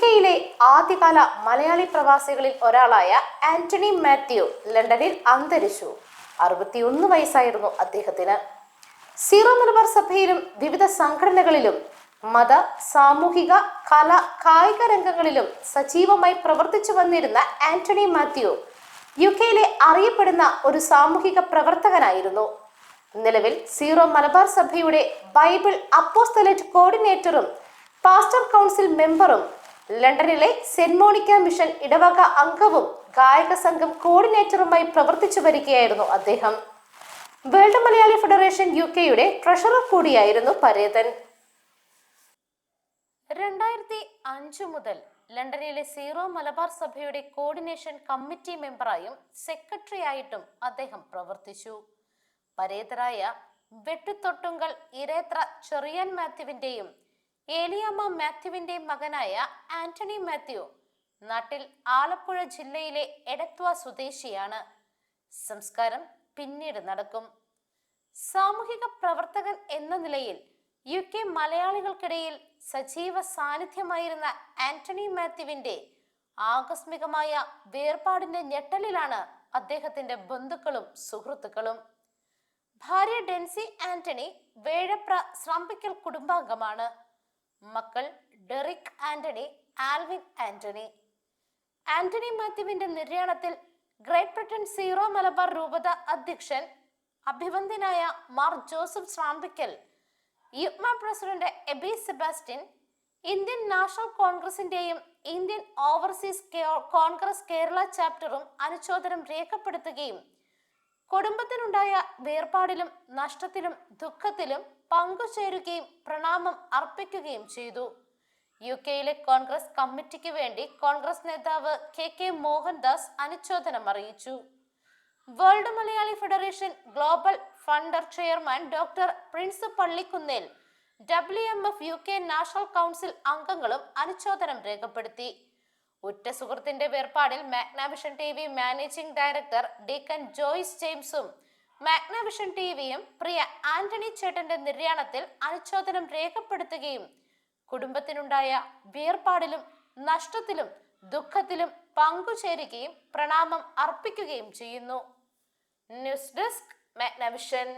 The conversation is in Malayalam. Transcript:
കെയിലെ ആദ്യകാല മലയാളി പ്രവാസികളിൽ ഒരാളായ ആന്റണി മാത്യു ലണ്ടനിൽ അന്തരിച്ചു. അറുപത്തിയൊന്ന് വയസ്സായിരുന്നു അദ്ദേഹത്തിന്. സീറോ മലബാർ സഭയിലും വിവിധ സംഘടനകളിലും മത സാമൂഹിക കല കായിക രംഗങ്ങളിലും സജീവമായി പ്രവർത്തിച്ചു വന്നിരുന്ന ആന്റണി മാത്യു യു കെയിലെ അറിയപ്പെടുന്ന ഒരു സാമൂഹിക പ്രവർത്തകനായിരുന്നു. നിലവിൽ സീറോ മലബാർ സഭയുടെ ബൈബിൾ അപ്പോസ്തലേറ്റ് കോർഡിനേറ്ററും പാസ്റ്റർ കൗൺസിൽ മെമ്പറും ലണ്ടനിലെ സെന്റ് മോണിക്ക മിഷൻ ഇടവക അംഗവും ഗായക സംഘം കോർഡിനേറ്ററുമായി പ്രവർത്തിച്ചു വരികയായിരുന്നു അദ്ദേഹം. വേൾഡ് മലയാളി ഫെഡറേഷൻ യു കെയുടെ ട്രഷറർ കൂടിയായിരുന്നു പരേതൻ. രണ്ടായിരത്തി അഞ്ചു മുതൽ ലണ്ടനിലെ സീറോ മലബാർ സഭയുടെ കോർഡിനേഷൻ കമ്മിറ്റി മെമ്പറായും സെക്രട്ടറി ആയിട്ടും അദ്ദേഹം പ്രവർത്തിച്ചു. പരേതരായ വെട്ടുത്തൊട്ടുങ്കൽ ഇരേത്ര ചെറിയൻ മാത്യുവിന്റെയും ഏലിയാമ്മ മാത്യുവിന്റെ മകനായ ആന്റണി മാത്യു നാട്ടിൽ ആലപ്പുഴ ജില്ലയിലെ എടത്വ സ്വദേശിയാണ്. സംസ്കാരം പിന്നീട് നടക്കും. സാമൂഹിക പ്രവർത്തകൻ എന്ന നിലയിൽ യു കെ മലയാളികൾക്കിടയിൽ സജീവ സാന്നിധ്യമായിരുന്ന ആന്റണി മാത്യുവിന്റെ ആകസ്മികമായ വേർപാടിന്റെ ഞെട്ടലിലാണ് അദ്ദേഹത്തിന്റെ ബന്ധുക്കളും സുഹൃത്തുക്കളും. ഭാര്യ ഡെൻസി ആന്റണി വേഴപ്ര സ്രംപിക്കൽ കുടുംബാംഗമാണ്. മക്കൾ ഡെറിക് ആന്റണി ആൽവിൻ ആന്റണി. ആന്റണി മാത്യുവിന്റെ നിര്യാണത്തിൽ ഗ്രേറ്റ് ബ്രിട്ടൻ സീറോ മലബാർ രൂപത അധ്യക്ഷൻ അഭിവന്ദ്യനായ Mar Joseph Srampickal Uukma president Aby Sebastian Indian national കോൺഗ്രസിന്റെയും ഇന്ത്യൻ ഓവർസീസ് കോൺഗ്രസ് കേരള ചാപ്റ്ററും അനുശോചനം രേഖപ്പെടുത്തുകയും കുടുംബത്തിനുണ്ടായ വേർപാടിലും നഷ്ടത്തിലും ദുഃഖത്തിലും പങ്കുചേരുകയും പ്രണാമം അർപ്പിക്കുകയും ചെയ്തു. യു കെയിലെ കോൺഗ്രസ് കമ്മിറ്റിക്ക് വേണ്ടി കോൺഗ്രസ് നേതാവ് കെ കെ മോഹൻദാസ് അനുശോചനം അറിയിച്ചു. World Malayali federation global founder chairman doctor Prince Pallikkunnel W M F U K national council അംഗങ്ങളും അനുശോചനം രേഖപ്പെടുത്തി. ഉറ്റ സുഹൃത്തിന്റെ വേർപാടിൽ Magnavision T V managing director deacon Joyce ജെയിംസും Magnavision T വിയും പ്രിയ ആന്റണി ചേട്ടന്റെ നിര്യാണത്തിൽ അനുശോചനം രേഖപ്പെടുത്തുകയും കുടുംബത്തിനുണ്ടായ വേർപാടിലും നഷ്ടത്തിലും ദുഃഖത്തിലും പങ്കുചേരുകയും പ്രണാമം അർപ്പിക്കുകയും ചെയ്യുന്നു. News desk Magnavision.